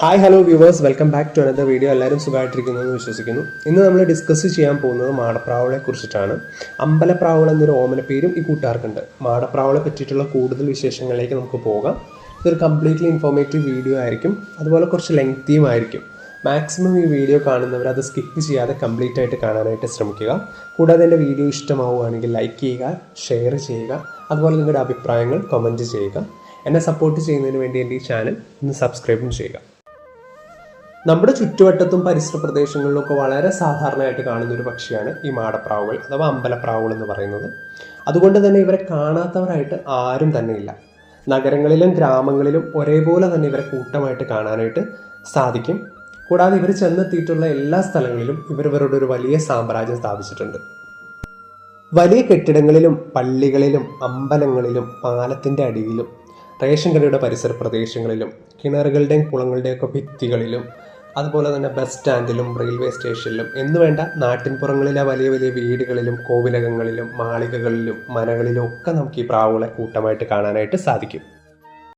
Hi hello viewers welcome back to another video എല്ലാവരും സുഖമായിട്ടിരിക്കുന്നു എന്ന് വിശ്വസിക്കുന്നു. ഇന്ന് നമ്മൾ ഡിസ്കസ് ചെയ്യാൻ പോകുന്നത് മാടപ്രാവളെ കുറിച്ചിട്ടാണ്. അമ്പലപ്രാവൾ എന്നൊരു ഓമന പേരും ഈ കൂട്ടുകാർക്കുണ്ട്. മാടപ്രാവളെ പറ്റിയിട്ടുള്ള കൂടുതൽ വിശേഷങ്ങളിലേക്ക് നമുക്ക് പോകാം. ഇതൊരു കംപ്ലീറ്റ്ലി ഇൻഫോർമേറ്റീവ് വീഡിയോ ആയിരിക്കും. അതുപോലെ കുറച്ച് ലെങ്തിയും ആയിരിക്കും. മാക്സിമം ഈ വീഡിയോ കാണുന്നവർ അത് സ്കിപ്പ് ചെയ്യാതെ കംപ്ലീറ്റ് ആയിട്ട് കാണാനായിട്ട് ശ്രമിക്കുക. കൂടാതെ എന്റെ വീഡിയോ ഇഷ്ടമാവുകയാണെങ്കിൽ ലൈക്ക് ചെയ്യുക ഷെയർ ചെയ്യുക അതുപോലെ നിങ്ങളുടെ അഭിപ്രായങ്ങൾ കമന്റ് ചെയ്യുക. എന്നെ സപ്പോർട്ട് ചെയ്യുന്നതിന് വേണ്ടി എന്റെ ഈ ചാനൽ ഒന്ന് സബ്സ്ക്രൈബും ചെയ്യുക. നമ്മുടെ ചുറ്റുവട്ടത്തും പരിസര പ്രദേശങ്ങളിലും ഒക്കെ വളരെ സാധാരണയായിട്ട് കാണുന്ന ഒരു പക്ഷിയാണ് ഈ മാടപ്രാവുകൾ അഥവാ അമ്പലപ്രാവുകൾ എന്ന് പറയുന്നത്. അതുകൊണ്ട് തന്നെ ഇവരെ കാണാത്തവരായിട്ട് ആരും തന്നെ ഇല്ല. നഗരങ്ങളിലും ഗ്രാമങ്ങളിലും ഒരേപോലെ തന്നെ ഇവരെ കൂട്ടമായിട്ട് കാണാനായിട്ട് സാധിക്കും. കൂടാതെ ഇവർ ചെന്നെത്തിയിട്ടുള്ള എല്ലാ സ്ഥലങ്ങളിലും ഇവർ ഇവരുടെ ഒരു വലിയ സാമ്രാജ്യം സ്ഥാപിച്ചിട്ടുണ്ട്. വലിയ കെട്ടിടങ്ങളിലും പള്ളികളിലും അമ്പലങ്ങളിലും പാലത്തിന്റെ അടിയിലും റേഷൻ കടയുടെ പരിസര പ്രദേശങ്ങളിലും കിണറുകളുടെയും കുളങ്ങളുടെയൊക്കെ ഭിത്തികളിലും അതുപോലെ തന്നെ ബസ് സ്റ്റാൻഡിലും റെയിൽവേ സ്റ്റേഷനിലും എന്നുവേണ്ട നാട്ടിൻപുറങ്ങളിലെ വലിയ വലിയ വീടുകളിലും കോവിലകങ്ങളിലും മാളികകളിലും മനകളിലും ഒക്കെ നമുക്ക് ഈ പ്രാവുകളെ കൂട്ടമായിട്ട് കാണാനായിട്ട് സാധിക്കും.